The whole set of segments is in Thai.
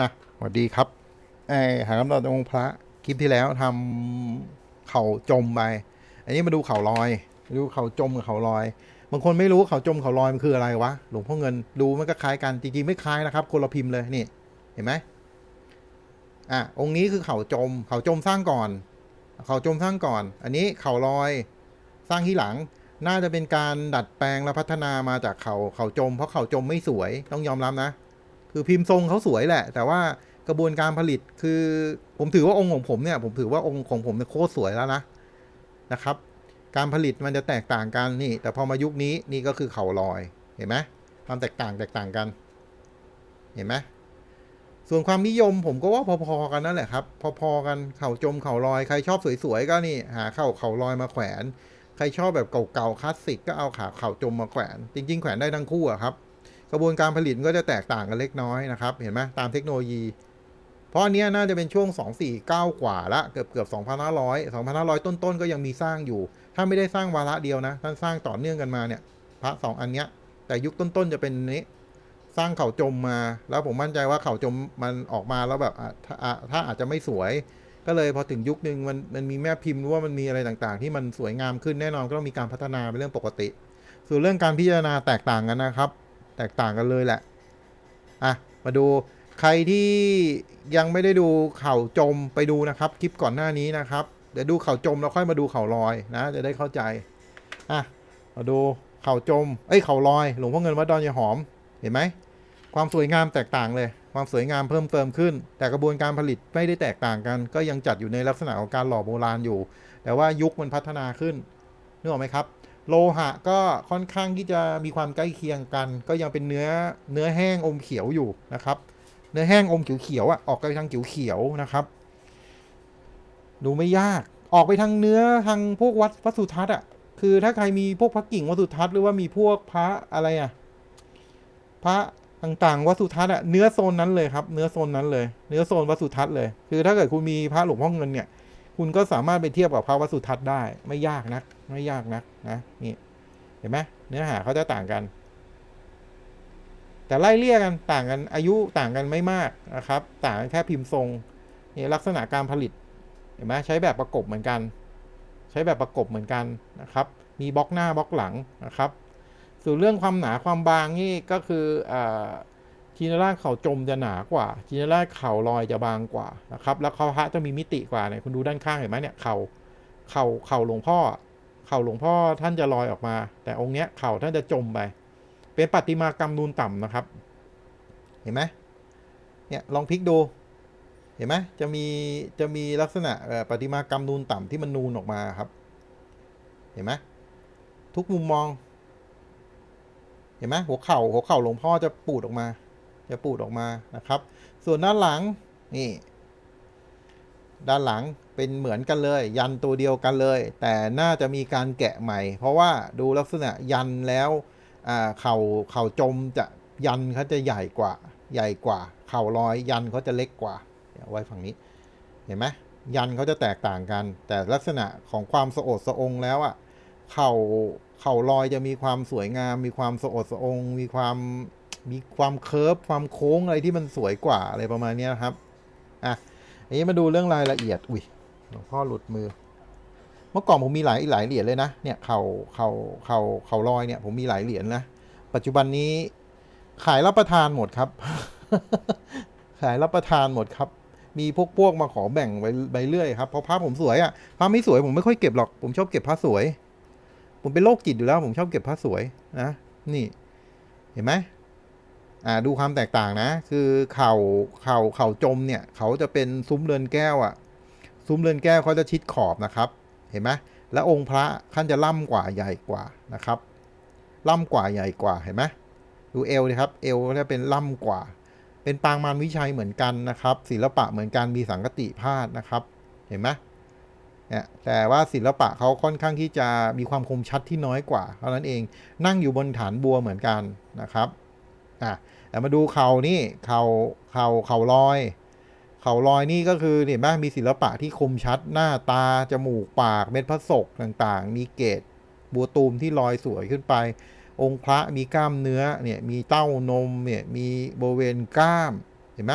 อะสวัสดีครับไอหากำหนดองค์พระคลิปที่แล้วทำเข่าจมไป อันนี้มาดูเข่าลอย ดูเข่าจมกับเข่าลอย บางคนไม่รู้เข่าจมเข่าลอยมันคืออะไรวะ หลวงพ่อเงินดูมันก็คล้ายกัน จริงๆไม่คล้ายนะครับ คนละพิมพ์เลยนี่ เห็นไหมอะ องค์นี้คือเข่าจม เข่าจมสร้างก่อน เข่าจมสร้างก่อน อันนี้เข่าลอย สร้างที่หลัง น่าจะเป็นการดัดแปลงและพัฒนามาจากเข่าเข่าจม เพราะเข่าจมไม่สวย ต้องยอมรับนะ คือพิมพ์ทรงเขาสวยแหละ แต่ว่ากระบวนการผลิตคือผมถือว่าองค์ของผมเนี่ย ผมถือว่าองค์ของผมเนี่ยโคตรสวยแล้วนะนะครับ การผลิตมันจะแตกต่างกันนี่ แต่พอมายุคนี้นี่ก็คือเข่าลอยเห็นไหมความแตกต่างแตกต่างกัน เห็นไหมส่วนความนิยมผมก็ว่าพอๆกันนั่นแหละครับ พอๆกันเข่าจมเข่าลอยใครชอบสวยๆก็นี่ หาเข่าเข่าลอยมาแขวน ใครชอบแบบเก่าๆคลาสสิกก็เอาขาเข่าจมมาแขวน จริง ๆ แขวนได้ทั้งคู่อะครับ กระบวนการผลิตก็จะแตกต่างกันเล็กน้อยนะครับ เห็นไหมตามเทคโนโลยี เพราะอันนี้น่าจะเป็นช่วง 249 กว่าละเกือบเกือบ2,500 2,500 ต้นๆ ก็ยังมีสร้างอยู่ ถ้าไม่ได้สร้างวาระเดียวนะ ท่านสร้างต่อเนื่องกันมาเนี่ยพระสองอันเนี้ย แต่ยุคต้นๆ จะเป็นนี้ สร้างเข่าจมมา แล้วผมมั่นใจว่าเข่าจมมันออกมาแล้วแบบถ้าอะถ้าอาจจะไม่สวย ก็เลยพอถึงยุคนึงมันมันมีแม่พิมพ์หรือว่ามันมีอะไรต่างๆ ที่มันสวยงามขึ้นแน่นอนก็ต้องมีการพัฒนาเป็นเรื่องปกติ ส่วนเรื่องการพิจารณาแตกต่างกันนะครับ แตกต่างกันเลยแหละ อะ มาดูใครที่ยังไม่ได้ดูเข่าจมไปดูนะครับ คลิปก่อนหน้านี้นะครับ เดี๋ยวดูเข่าจมแล้วค่อยมาดูเข่าลอยนะ จะได้เข้าใจ อะ มาดูเข่าจม เอ้ยเข่าลอย หลวงพ่อเงินวัดดอนยาหอม เห็นไหม ความสวยงามแตกต่างเลย ความสวยงามเพิ่มเติมขึ้น แต่กระบวนการผลิตไม่ได้แตกต่างกัน ก็ยังจัดอยู่ในลักษณะของการหล่อโบราณอยู่ แต่ว่ายุคมันพัฒนาขึ้นนึกออกไหมครับ โลหะก็ค่อนข้างที่จะมีความใกล้เคียงกัน ก็ยังเป็นเนื้อเนื้อแห้งอมเขียวอยู่นะครับ เนื้อแห้งอมเขียวๆอะออกไปทางเขียวๆนะครับ ดูไม่ยากออกไปทางเนื้อทางพวกวัดวัสุทัศน์อะคือถ้าใครมีพวกพระกิ่งวัสุทัศน์หรือว่ามีพวกพระอะไรอะพระต่างๆวัสุทัศน์อะเนื้อโซนนั้นเลยครับ เนื้อโซนนั้นเลย เนื้อโซนวัสุทัศน์เลย คือถ้าเกิดคุณมีพระหลวงพ่อเงินเนี่ย คุณก็สามารถไปเทียบกับพระวัสุทัศน์ได้ไม่ยากนัก ไม่ยากนักนะนี่เห็นไหมเนื้อหาเขาจะต่างกัน แต่ไล่เลี่ยกันต่างกันอายุต่างกันไม่มากนะครับ ต่างกันแค่พิมพ์ทรงนี่ลักษณะการผลิตเห็นไหมใช้แบบประกบเหมือนกัน ใช้แบบประกบเหมือนกันนะครับ มีบล็อกหน้าบล็อกหลังนะครับส่วนเรื่องความหนาความบางนี่ก็คือจีนราชเข่าจมจะหนากว่าจีนราชเข่าลอยจะบางกว่านะครับ แล้วเขาพระจะมีมิติกว่าเนี่ยคุณดูด้านข้างเห็นไหมเนี่ยเข่าเข่าเข่าหลวงพ่อ เข่าหลวงพ่อท่านจะลอยออกมา แต่องค์เนี้ยเข่าท่านจะจมไป เป็นปฏิมากรรมนูนต่ำนะครับ เห็นไหมเนี่ยลองพลิกดู เห็นไหมจะมีจะมีลักษณะปฏิมากรรมนูนต่ำที่มันนูนออกมาครับ เห็นไหมทุกมุมมอง เห็นไหมหัวเข่าหัวเข่าหลวงพ่อจะปูดออกมา จะปูดออกมานะครับ ส่วนด้านหลังนี่ ด้านหลัง เป็นเหมือนกันเลย ยันตัวเดียวกันเลย แต่น่าจะมีการแกะใหม่ เพราะว่าดูลักษณะยันแล้วเข่าเข่าจมจะยันเขาจะใหญ่กว่าใหญ่กว่า เข่าลอยยันเขาจะเล็กกว่าเอาไว้ฝั่งนี้เห็นไหมยันเขาจะแตกต่างกัน แต่ลักษณะของความสะโอดสะองแล้วอะเข่าเข่าลอยจะมีความสวยงาม มีความสะโอดสะองมีความมีความเคิร์ฟความโค้งอะไรที่มันสวยกว่าอะไรประมาณนี้นะครับอะอันนี้มาดูเรื่องรายละเอียดอุ้ย หลวงพ่อหลุดมือ เมื่อก่อนผมมีหลายหลายเหรียญเลยนะ เนี่ยเข่าเข่าเข่าเข่าลอยเนี่ยผมมีหลายเหรียญนะ ปัจจุบันนี้ขายรับประทานหมดครับ ขายรับประทานหมดครับ มีพวกพวกมาขอแบ่งไปเรื่อยครับ เพราะพระผมสวยอะ่ะพระไม่สวยผมไม่ค่อยเก็บหรอก ผมชอบเก็บพระสวย ผมเป็นโรคจิตอยู่แล้ว ผมชอบเก็บพระสวยนะ นี่ เห็นไหมอ่าดูความแตกต่างนะ คือเข่าเข่าเข่าจมเนี่ย เขาจะเป็นซุ้มเรือนแก้วอะ ซุ้มเรือนแก้วเขาจะชิดขอบนะครับ เห็นไหมแล้วองค์พระท่านจะล่ำกว่าใหญ่กว่านะครับ ล่ำกว่าใหญ่กว่าเห็นไหมดูเอวเลยครับ เอวจะเป็นล่ำกว่า เป็นปางมารวิชัยเหมือนกันนะครับ ศิลปะเหมือนกันมีสังกติพาดนะครับ เห็นไหมเนี่ยแต่ว่าศิลปะเขาค่อนข้างที่จะมีความคมชัดที่น้อยกว่าเท่านั้นเองนั่งอยู่บนฐานบัวเหมือนกันนะครับอะแต่มาดูเขานี่เข่าเข่าเข่าลอย เขาลอยนี่ก็คือเห็นไหมมีศิลปะที่คมชัดหน้าตา จมูกปากเม็ดพระศกต่างๆ มีเกตบัวตูมที่ลอยสวยขึ้นไป องค์พระมีกล้ามเนื้อเนี่ยมีเต้านมเนี่ยมีบริเวณกล้ามเห็นไหม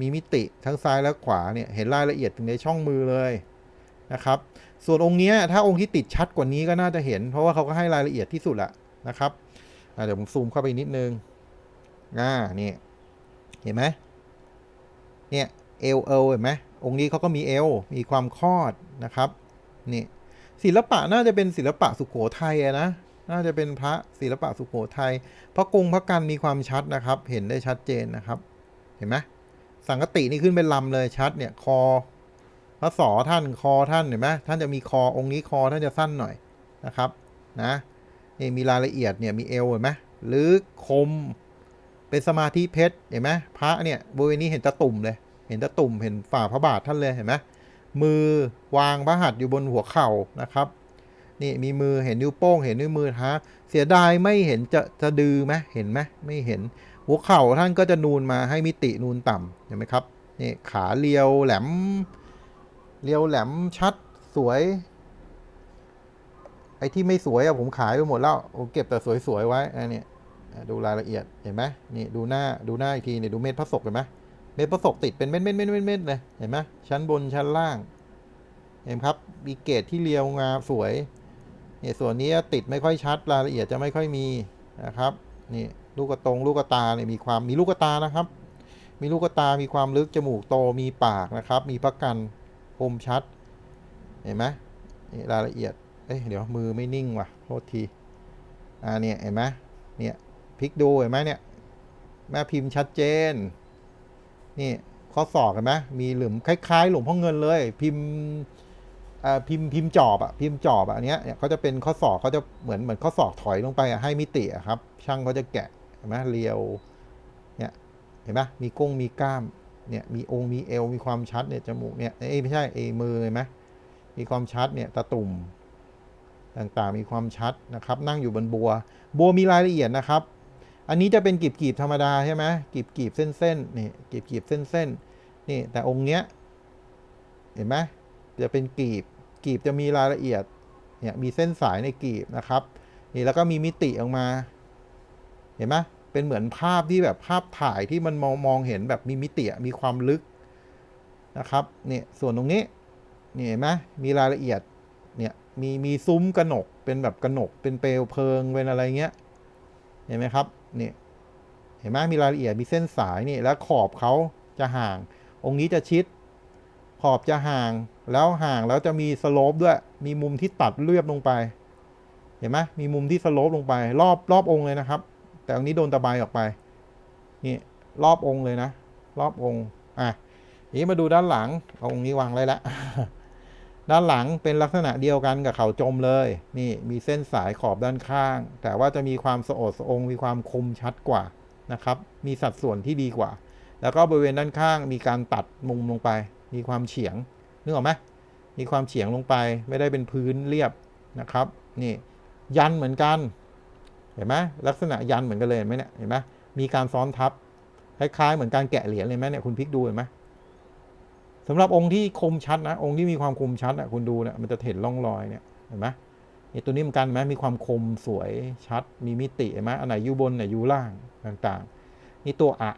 มีมิติทั้งซ้ายและขวาเนี่ยเห็นรายละเอียดถึงในช่องมือเลยนะครับ ส่วนองค์นี้ถ้าองค์ที่ติดชัดกว่านี้ก็น่าจะเห็น เพราะว่าเขาก็ให้รายละเอียดที่สุดละนะครับเดี๋ยวผมซูมเข้าไปนิดนึงอ่านี่เห็นไหมเนี่ย เอลเอลเห็นไหมองค์นี้เขาก็มีเอลมีความคอดนะครับนี่ศิลปะน่าจะเป็นศิลปะสุโขทัยนะน่าจะเป็นพระศิลปะสุโขทัยพระกงพระกันมีความชัดนะครับ เห็นได้ชัดเจนนะครับ เห็นไหมสังกตินี่ขึ้นเป็นลำเลยชัดเนี่ยคอพระสอท่านคอท่านเห็นไหมท่านจะมีคอองค์นี้คอท่านจะสั้นหน่อยนะครับนะนี่มีรายละเอียดเนี่ยมีเอวเห็นไหมหรือคมเป็นสมาธิเพชรเห็นไหมพระเนี่ยบริเวณนี้เห็นตะตุ่มเลย ห็นตะตุ่มเห็นฝ่าพระบาทท่านเลยเห็นไหมมือวางพระหัตถ์อยู่บนหัวเข่านะครับนี่มีมือเห็นนิ้วโป้งเห็นนิ้วมือท้าเสียดายไม่เห็นจะจะดือไหมเห็นไหมไม่เห็นหัวเข่าท่านก็จะนูนมาให้มิตินูนต่ำเห็นไหมครับนี่ขาเรียวแหลมเรียวแหลมชัดสวย ไอ้ที่ไม่สวยอะผมขายไปหมดแล้วผมเก็บแต่สวยๆไว้อันนี้อ่ดูรายละเอียดเห็นไหมนี่ดูหน้าดูหน้าอีกทีนี่ดูเม็ดพระศกเห็นไหม เม็ดพระศกติดเป็นเม็ดเม็ดเม็ดเม็ดเม็ดเลยเห็นไหมชั้นบนชั้นล่าง เห็นครับมีเกตที่เรียวงามสวยเนี่ยส่วนนี้ติดไม่ค่อยชัดรายละเอียดจะไม่ค่อยมีนะครับนี่ลูกกระตรงลูกกระตาเนี่ยมีความมีลูกกระตานะครับ มีลูกกระตามีความลึกจมูกโตมีปากนะครับ มีพักกันคมชัด เห็นไหมนี่รายละเอียดเอ้ยเดี๋ยวมือไม่นิ่งว่ะโทษทีอ่าเนี่ยเห็นไหมเนี่ยพลิกดูเห็นไหมเนี่ยแม่พิมพ์ชัดเจน นี่ข้อศอกเห็นไหมมีหลุมคล้ายๆ หลวงพ่อเงินเลย พิมพ์พิมพ์พิมพ์จอบอะพิมพ์จอบอะอันเนี้ยเนี่ยเขาจะเป็นข้อศอกเขาจะเหมือนเหมือนข้อศอกถอยลงไปอะให้มิติอะครับ ช่างเขาจะแกะเห็นไหมเรียวเนี่ยเห็นไหมมีก้งมีกล้ามเนี่ยมีองค์มีเอวมีความชัดเนี่ยจมูกเนี่ยเอ้ไม่ใช่เอมือเห็นไหมมีความชัดเนี่ยตาตุ่มต่างๆมีความชัดนะครับ นั่งอยู่บนบัว บัวมีรายละเอียดนะครับ อันนี้จะเป็นกีบกีบๆธรรมดาใช่ไหมกีบกีบๆเส้นเส้นนี่กีบกีบๆเส้นเส้นๆนี่แต่องค์เนี้ยเห็นไหมจะเป็นกีบกีบจะมีรายละเอียดเนี่ยมีเส้นสายในกีบนะครับนี่แล้วก็มีมิติออกมา เห็นไหมเป็นเหมือนภาพที่แบบภาพถ่ายที่มันมองมองเห็นแบบมีมิติมีความลึกนะครับเนี่ยส่วนตรงนี้นี่เห็นไหมมีรายละเอียดเนี่ยมีมีซุ้มกระหนกเป็นแบบกระหนกเป็นเปลวเพลิงเป็นอะไรเงี้ยเห็นไหมครับ นี่เห็นไหมมีรายละเอียดมีเส้นสายนี่แล้วขอบเขาจะห่าง องค์นี้จะชิด ขอบจะห่างแล้วห่างแล้วจะมีสโลปด้วย มีมุมที่ตัดเรียบลงไป เห็นไหมมีมุมที่สโลปลงไป รอบรอบองค์เลยนะครับ แต่องค์นี้โดนตะไบออกไปนี่รอบองค์เลยนะ รอบองค์อะทีนี้มาดูด้านหลังเอาองค์นี้วางไว้ละ ด้านหลังเป็นลักษณะเดียวกันกับเขาจมเลย นี่มีเส้นสายขอบด้านข้าง แต่ว่าจะมีความสะอดสะองมีความคมชัดกว่านะครับ มีสัดส่วนที่ดีกว่า แล้วก็บริเวณด้านข้างมีการตัดมุมลงไป มีความเฉียงนึกออกไหมมีความเฉียงลงไป ไม่ได้เป็นพื้นเรียบนะครับ นี่ยันเหมือนกัน เห็นไหมลักษณะยันเหมือนกันเลยเห็นไหมเนี่ยเห็นไหมมีการซ้อนทับคล้ายๆเหมือนการแกะเหรียญเลยไหมเนี่ยคุณพลิกดูเห็นไหม สำหรับองค์ที่คมชัดนะองค์ที่มีความคมชัดอะคุณดูเนี่ยมันจะเห็นร่องรอยเนี่ยเห็นไหมนี่ตัวนี้มือนกันไหมมีความคมสวยชัด มีมิติเห็นไหมอันไหนอยู่บนไหนอยู่ล่างต่างๆ นี่ตัวอะ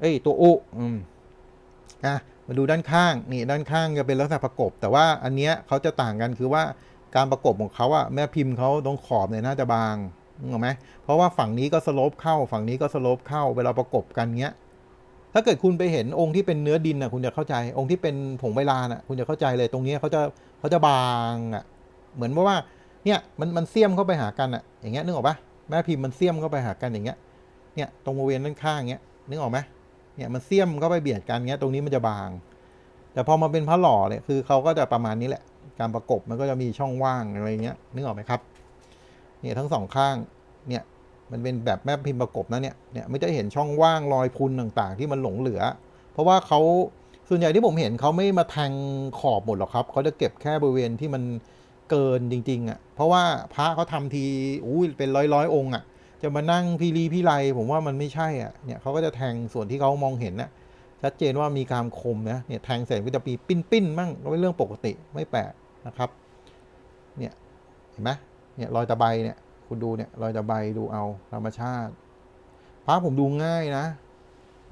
เอ้ยตัวอุอืมอะมาดูด้านข้างนี่ด้านข้างจะเป็นลักษณะประกบ แต่ว่าอันเนี้ยเขาจะต่างกันคือว่าการประกบของเขาอะแม่พิมพ์เขาตรงขอบเนี่ยน่าจะบางนึกออกไหมเพราะว่าฝั่งนี้ก็สโลปเข้าฝั่งนี้ก็สโลปเข้าเวลาประกบกันเงี้ย ถ้าเกิดคุณไปเห็นองค์ที่เป็นเนื้อดินอะคุณจะเข้าใจ องค์ที่เป็นผงใบลานอะคุณจะเข้าใจเลยตรงนี้เขาจะเขาจะบางอะ เหมือนว่าเนี่ยมันมันเสียมเข้าไปหากันอะ อย่างเงี้ยนึกออกปะแม่พิมพ์มันเสียมเข้าไปหากันอย่างเงี้ย เนี่ยตรงบริเวณด้านข้างเงี้ยนึกออกไหมเนี่ยมันเสียมเข้าไปเบียดกันเงี้ยตรงนี้มันจะบาง แต่พอมาเป็นพระหล่อเนี่ยคือเขาก็จะประมาณนี้แหละ การประกบมันก็จะมีช่องว่างอะไรเงี้ยนึกออกไหมครับ เนี่ยทั้งสองข้างเนี่ย มันเป็นแบบแม่พิมพ์ประกบนะเนี่ยเนี่ยไม่จะเห็นช่องว่างรอยพุนต่างๆ ที่มันหลงเหลือ เพราะว่าเขาส่วนใหญ่ที่ผมเห็นเขาไม่มาแทงขอบหมดหรอกครับเขาจะเก็บแค่บริเวณที่มันเกินจริงๆอะ่ะเพราะว่าพระเขาทำทีอุ้ยเป็นร้อยร้อยๆองค์อะ่ะจะมานั่งพีรีพี่ไรผมว่ามันไม่ใช่อะเนี่ยเขาก็จะแทงส่วนที่เขามองเห็นน่ะชัดเจนว่ามีการคมนะเนี่ยแทงเสร็จก็จะมีปิ้นปิ้นมั่งก็เป็นเรื่องปกติไม่แปลกนะครับเนี่ยเห็นไหมเนี่ยรอยตะไบเนี่ย คุณดูเนี่ยรอยตะไบดูเอาธรรมชาติ พระผมดูง่ายนะ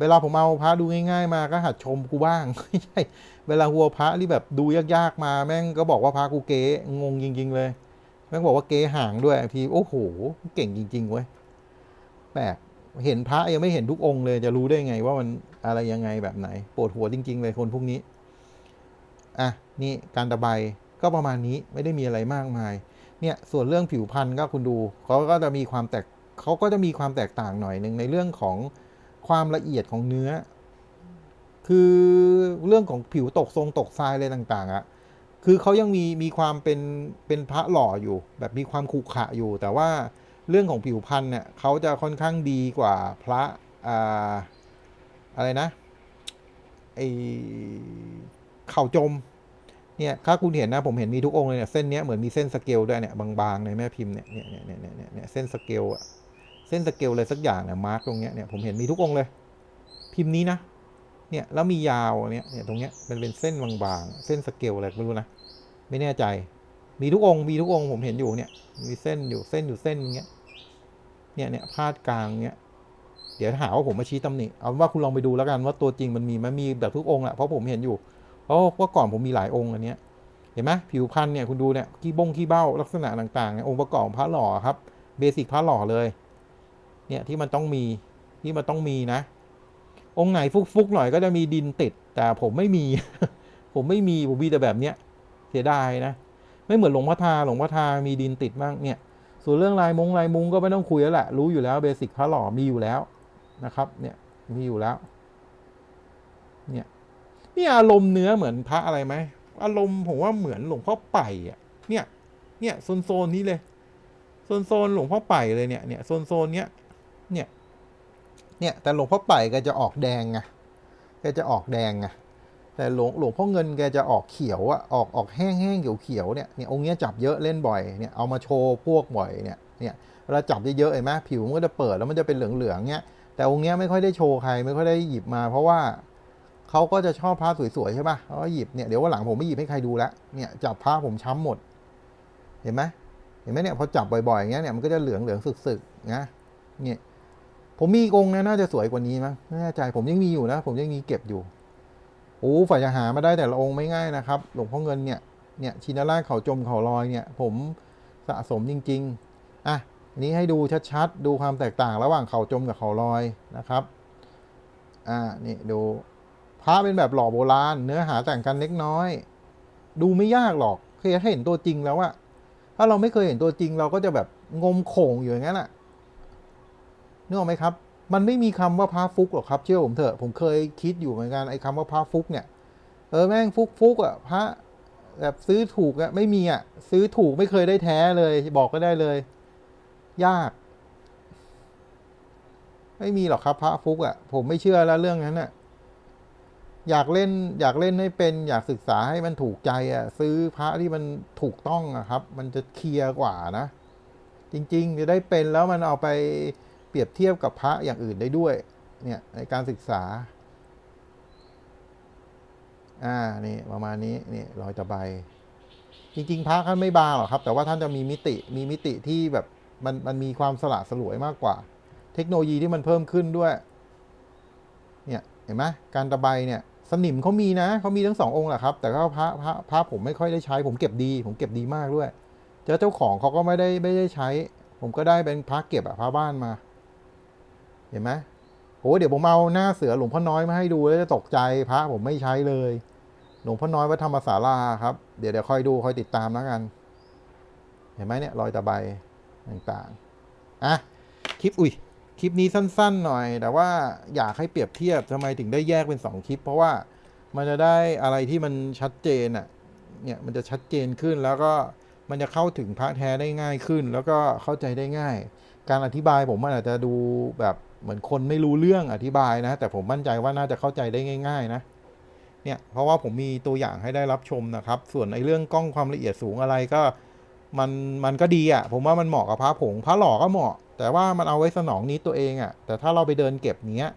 เวลาผมเอาพระดูง่าย ๆ มาก็หัดชมกูบ้างไม่ใช่เวลาหัวพระที่แบบดูยากๆมา แม่งก็บอกว่าพระกูเก๋งงจริง ๆ เลย แม่งบอกว่าเก๋ห่างด้วยทีโอ้โห เก่งจริง ๆ เว้ยแปลกเห็นพระยังไม่เห็นทุกองค์เลย จะรู้ได้ไงว่ามันอะไรยังไงแบบไหนปวดหัวจริง ๆ เลยคนพวกนี้อะนี่การตะไบก็ประมาณนี้ไม่ได้มีอะไรมากมาย เนี่ยส่วนเรื่องผิวพรรณก็คุณดูเขาก็จะมีความแตกเขาก็จะมีความแตกต่างหน่อยหนึ่งในเรื่องของความละเอียดของเนื้อ คือเรื่องของผิวตกทรงตกทรายอะไรต่าง ๆอะคือเขายังมีมีความเป็นเป็นพระหล่ออยู่ แบบมีความขรุขระอยู่ แต่ว่าเรื่องของผิวพรรณเนี่ยเขาจะค่อนข้างดีกว่าพระอ่าอะไรนะไอเข่าจม เนี่ยถ้าคุณเห็นนะผมเห็นมีทุกองค์เลยเนี่ยเส้นเนี้ยเหมือนมีเส้นสเกลด้วยเนี่ยบางๆในแม่พิมพ์เนี่ยเนี่ยเนี่ยเนี่ยเนี่ยเส้นสเกลอะเส้นสเกลอะไรสักอย่างเนี่ยมาร์กตรงเนี้ยเนี่ยผมเห็นมีทุกองค์เลย พิมพ์นี้นะเนี่ยแล้วมียาวเนี่ยเนี่ยตรงเนี้ยมันเป็นเส้นบางๆ เส้นสเกลอะไรไม่รู้นะไม่แน่ใจ มีทุกองค์มีทุกองค์ผมเห็นอยู่เนี่ย มีเส้นอยู่เส้นอยู่เส้นอย่างเงี้ยเนี่ยเนี่ยพาดกลางเนี้ยเดี๋ยวหาว่าผมมาชี้ตำหนิเอาว่าคุณลองไปดูแล้วกันว่าตัวจริงมันมีไหมมีแบบทุกองค์แหละเพราะผมเห็นอยู่ ราะว่าก่อนผมมีหลายองค์อันเนี้ยเห็นไหมผิวพันธุ์เนี่ยคุณดูเนี่ยขี้บงขี้เบ้าลักษณะต่างๆเนี่ยองค์ประกอบพระหล่อครับเบสิกพระหล่อเลยเนี่ยที่มันต้องมีที่มันต้องมีนะ องค์ไหนฟุกๆหน่อยก็จะมีดินติด แต่ผมไม่มี ผมไม่มีผมมีแต่แบบเนี้ยเสียดายนะ ไม่เหมือนหลวงพ่อทาหลวงพ่อทามีดินติดบ้างเนี่ย ส่วนเรื่องลายมงลายมุงก็ไม่ต้องคุยแล้วแหละรู้อยู่แล้วเบสิกพระหล่อมีอยู่แล้วนะครับ เนี่ยมีอยู่แล้ว เนี่ย นี่อารมณ์เนื้อเหมือนพระอะไรไหมอารมณ์ผมว่าเหมือนหลวงพ่อไป่อะเนี่ย เนี่ยโซนโซนนี้เลยโซนโซนหลวงพ่อไป่เลยเนี่ย เนี่ยโซนโซนเนี้ย เนี่ย เนี่ยแต่หลวงพ่อไป่แกจะออกแดงไงแกจะออกแดงไงแต่หลวงหลวงพ่อเงินแกจะออกเขียวอะออกออกแห้งแห้งเขียวเขียวเนี่ยเนี่ยองค์เนี้ยจับเยอะเล่นบ่อยเนี่ยเอามาโชว์พวกบ่อยเนี่ยเนี่ยเวลาจับเยอะๆเห็นไหมผิวมันก็จะเปิดแล้วมันจะเป็นเหลืองๆเนี้ยแต่องค์เนี้ยไม่ค่อยได้โชว์ใครไม่ค่อยได้หยิบมา เพราะว่า เขาก็จะชอบพระสวยๆใช่ป่ะเขาก็หยิบเนี่ยเดี๋ยววันหลังผมไม่หยิบให้ใครดูแลเนี่ยจับพระผมช้ำหมด เห็นไหมเห็นไหมเนี่ยพอจับบ่อยๆอย่างเงี้ยเนี่ยมันก็จะเหลืองเหลืองสึกๆนะเนี่ยผมมีองค์นะน่าจะสวยกว่านี้มั้งไม่แน่ใจผมยังมีอยู่นะ ผมยังมีเก็บอยู่โอ้ฝ่ายจะหามาได้แต่ละองค์ไม่ง่ายนะครับ หลวงพ่อเงินเนี่ยเนี่ยชินาราเขาจมเขาลอยเนี่ย ผมสะสมจริง ๆอะนนี้ให้ดูชัดๆ ดูความแตกต่างระหว่างเขาจมกับเขาลอยนะครับ อ่า นี่ดู พระเป็นแบบหล่อโบราณ เนื้อหาแต่งกันเล็กน้อย ดูไม่ยากหรอกเคยเห็นตัวจริงแล้วอะถ้าเราไม่เคยเห็นตัวจริงเราก็จะแบบงมโขงอยู่อย่างนั้นอะนึกออกไหมครับ มันไม่มีคำว่าพระฟุกหรอกครับ เชื่อผมเถอะผมเคยคิดอยู่เหมือนกันไอ้คำว่าพระฟุกเนี่ยเออแม่งฟุกฟุกอะพระแบบซื้อถูกอะไม่มีอะซื้อถูกไม่เคยได้แท้เลย บอกก็ได้เลย ยาก ไม่มีหรอกครับพระฟุกอะผมไม่เชื่อแล้วเรื่องนั้นอะ อยากเล่นอยากเล่นให้เป็นอยากศึกษาให้มันถูกใจอะซื้อพระที่มันถูกต้องอะครับ มันจะเคลียร์กว่านะ จริงๆ จะได้เป็นแล้วมันเอาไปเปรียบเทียบกับพระอย่างอื่นได้ด้วย เนี่ยในการศึกษา อ่านี่ประมาณนี้นี่รอยตะไบจริง ๆพระท่านไม่บางหรอกครับ แต่ว่าท่านจะมีมิติมีมิติที่แบบมันมันมีความสละสลวยมากกว่า เทคโนโลยีที่มันเพิ่มขึ้นด้วย เนี่ยเห็นไหมการตะไบเนี่ย สนิมเขามีนะเขามีทั้งสององค์แหละครับ แต่ก็พระพระพระผมไม่ค่อยได้ใช้ ผมเก็บดี ผมเก็บดีมากด้วย เจอเจ้าของเขาก็ไม่ได้ไม่ได้ใช้ ผมก็ได้เป็นพระเก็บอะพระบ้านมา เห็นไหมโอ้เดี๋ยวผมเอาหน้าเสือหลวงพ่อน้อยมาให้ดูแล้วจะตกใจพระผมไม่ใช้เลย หลวงพ่อน้อยวัดธรรมศาลาครับเดี๋ยวเดี๋ยวคอยดูคอยติดตามแล้วกัน เห็นไหมเนี่ยรอยตะไบต่างๆอะคลิปอุ้ย คลิปนี้สั้นๆหน่อย แต่ว่าอยากให้เปรียบเทียบทำไมถึงได้แยกเป็น 2 คลิป เพราะว่ามันจะได้อะไรที่มันชัดเจนอะเนี่ยมันจะชัดเจนขึ้นแล้วก็มันจะเข้าถึงพระแท้ได้ง่ายขึ้น แล้วก็เข้าใจได้ง่าย การอธิบายผมมันอาจจะดูแบบเหมือนคนไม่รู้เรื่องอธิบายนะ แต่ผมมั่นใจว่าน่าจะเข้าใจได้ง่าย ๆ นะเนี่ยเพราะว่าผมมีตัวอย่างให้ได้รับชมนะครับ ส่วนในเรื่องกล้องความละเอียดสูงอะไรก็ มันมันก็ดีอะ่ะ ผมว่ามันเหมาะกับพระผงพระหล่อก็เหมาะ แต่ว่ามันเอาไว้สนองนี้ตัวเองอะ่ะ แต่ถ้าเราไปเดินเก็บเนี้ย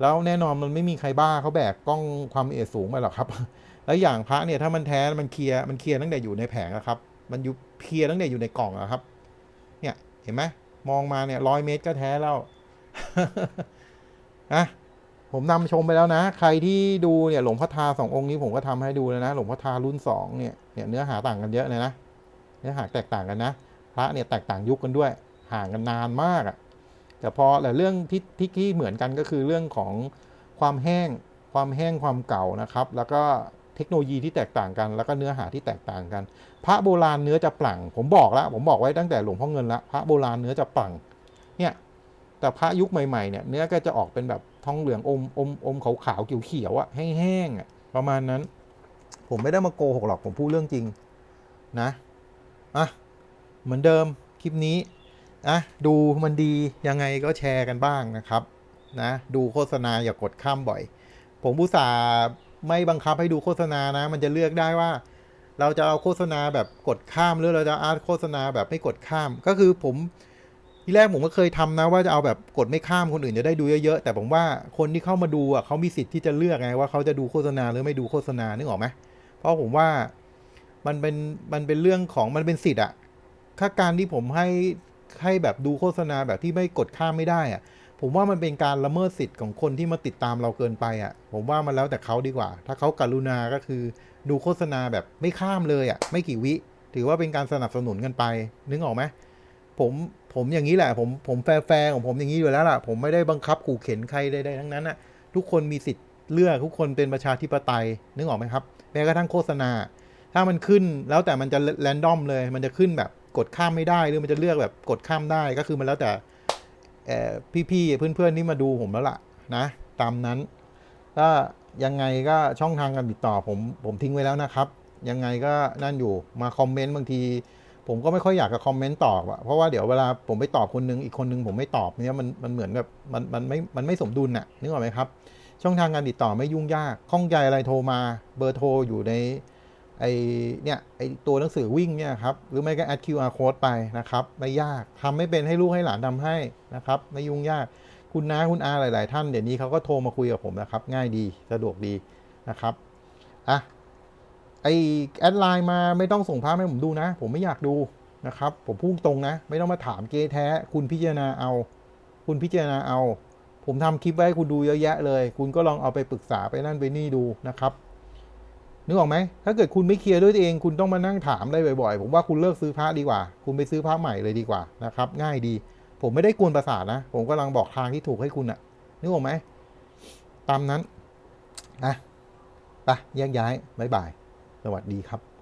แล้วแน่นอนมันไม่มีใครบ้าเขาแบกกล้องความละเอียดสูงไปหรอกครับ แล้วอย่างพระเนี่ยถ้ามันแท้มันเคลียร์มันเคลียร์ตั้งแต่อยู่ในแผงอะครับ มันอยู่เคลียร์ตั้งแต่อยู่ในกล่องอะครับ เนี่ยเห็นไหมมองมาเนี่ยร้อยเมตรก็แท้แล้วอะผมนำชมไปแล้วนะ ใครที่ดูเนี่ยหลวงพ่อทาสององค์นี้ผมก็ทำให้ดูแล้วนะ หลวงพ่อทารุ่นสองเนี่ยเนี่ยเนื้อหาต่างกันเยอะเลยนะ เนื้อหาแตกต่างกันนะ พระเนี่ยแตกต่างยุคกันด้วย ห่างกันนานมากอะแต่พอแต่เรื่องที่ที่ที่เหมือนกันก็คือเรื่องของความแห้งความแห้งความเก่านะครับ แล้วก็เทคโนโลยีที่แตกต่างกัน แล้วก็เนื้อหาที่แตกต่างกัน พระโบราณเนื้อจะปลั่ง ผมบอกแล้วผมบอกไว้ตั้งแต่หลวงพ่อเงินละพระโบราณเนื้อจะปลั่งเนี่ยแต่พระยุคใหม่ๆเนี่ยเนื้อก็จะออกเป็นแบบทองเหลืองอมอมอมขาวขาวๆเขียวๆอะแห้งๆอะประมาณนั้น ผมไม่ได้มาโกหกหรอกผมพูดเรื่องจริงนะอะเหมือนเดิมคลิปนี้ อะดูมันดียังไงก็แชร์กันบ้างนะครับนะดูโฆษณาอย่ากดข้ามบ่อย ผมอุตส่าไม่บังคับให้ดูโฆษณานะ มันจะเลือกได้ว่า เราจะเอาโฆษณาแบบกดข้ามหรือเราจะอาร์ตโฆษณาแบบไม่กดข้าม ก็คือผมที่แรกผมก็เคยทำนะว่าจะเอาแบบกดไม่ข้ามคนอื่นจะได้ดูเยอะๆแต่ผมว่าคนที่เข้ามาดูอะเขามีสิทธิ์ที่จะเลือกไงว่าเขาจะดูโฆษณาหรือไม่ดูโฆษณานึกออกไหมเพราะผมว่ามันเป็นมันเป็นเรื่องของมันเป็นสิทธิ์อะถ้าการที่ผมให้ ให้แบบดูโฆษณาแบบที่ไม่กดข้ามไม่ได้อะผมว่ามันเป็นการละเมิดสิทธิ์ของคนที่มาติดตามเราเกินไปอะผมว่ามันแล้วแต่เขาดีกว่า ถ้าเขาการุณาก็คือดูโฆษณาแบบไม่ข้ามเลยอะไม่กี่วิ ถือว่าเป็นการสนับสนุนกันไป นึกออกไหมผมผมอย่างนี้แหละ ผมผมแฟร์ของผมอย่างนี้อยู่แล้วล่ะ ผมไม่ได้บังคับขู่เข็นใครใดๆทั้งนั้นน่ะ ทุกคนมีสิทธิ์เลือกทุกคนเป็นประชาธิปไตย นึกออกไหมครับ แม้กระทั่งโฆษณา ถ้ามันขึ้นแล้วแต่มันจะแรนดอมเลย มันจะขึ้นแบบ กดข้ามไม่ได้หรือมันจะเลือกแบบกดข้ามได้ก็คือมันแล้วแต่พี่ๆเพื่อนๆที่มาดูผมแล้วล่ะนะ ตามนั้นก็ยังไงก็ช่องทางการติดต่อผมผมทิ้งไว้แล้วนะครับ ยังไงก็นั่นอยู่มาคอมเมนต์บางที ผมก็ไม่ค่อยอยากจะคอมเมนต์ตอบอะเพราะว่าเดี๋ยวเวลาผมไปตอบคนนึงอีกคนนึงผมไม่ตอบเนี่ยมันมันเหมือนแบบมันมันไม่มันไม่สมดุลน่ะนึกออกไหมครับ ช่องทางการติดต่อไม่ยุ่งยากข้องใจอะไรโทรมาเบอร์โทรอยู่ใน ไอเนี่ยไอตัวหนังสือวิ่งเนี่ยครับหรือไม่ก็แอด QR code ไปนะครับ ไม่ยากทำไม่เป็นให้ลูกให้หลานทำให้นะครับไม่ยุ่งยากคุณน้าคุณอาหลาย ๆ ท่านเดี๋ยวนี้เขาก็โทรมาคุยกับผมนะครับ ง่ายดีสะดวกดีนะครับอะไอแอดไลน์มาไม่ต้องส่งภาพให้ผมดูนะ ผมไม่อยากดูนะครับ ผมพูดตรงนะ ไม่ต้องมาถามเกแท้ คุณพิจารณาเอา คุณพิจารณาเอา ผมทำคลิปไว้ให้คุณดูเยอะแยะเลย คุณก็ลองเอาไปปรึกษาไปนั่นไปนี่ดูนะครับ นึกออกไหมถ้าเกิดคุณไม่เคลียร์ด้วยตัวเอง คุณต้องมานั่งถามได้บ่อยๆ ผมว่าคุณเลิกซื้อพระดีกว่า คุณไปซื้อพระใหม่เลยดีกว่านะครับ ง่ายดี ผมไม่ได้กวนประสาทนะ ผมกำลังบอกทางที่ถูกให้คุณอะนึกออกไหม ตามนั้นนะไปแยกย้ายบ๊ายบาย สวัสดีครับ